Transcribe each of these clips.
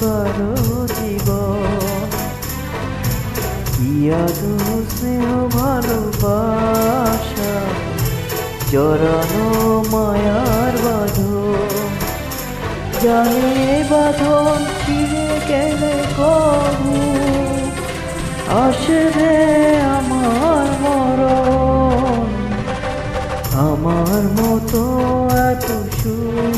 কারও জীবন ইয়াদু স্নেহ ভালোবাসা? জড়ানো মায়ার বাঁধন জানে বাঁধন ফিরে গেলে কবু। আসবে আমার মরণ। আমার মতো এত সুখী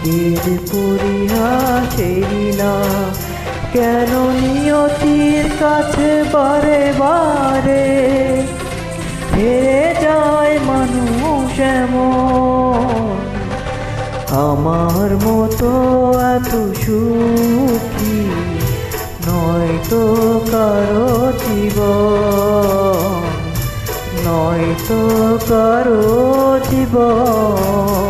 ভাগ্যের পরিহাসেরই না কেন নিয়তির কাছে বারে বারে হেরে যায় মানুষ আমার মতো এত সুখী নয়তো কারও জীবন নয়তো কারও জীবন।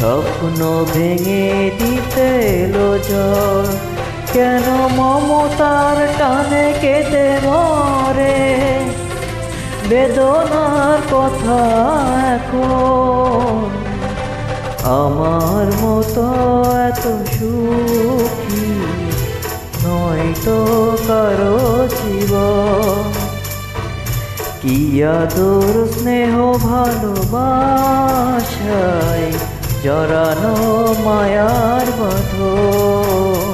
স্বপ্ন ভেঙে দিতে এলো ঝড় কেন মমতার টানে কেটে মরে? বেদনার কথা এখন। আমার মতো এত সুখী নয়তো কারও জীবন। কি আদর, স্নেহ, ভালোবাসায় জরানো মায়ার বাঁধন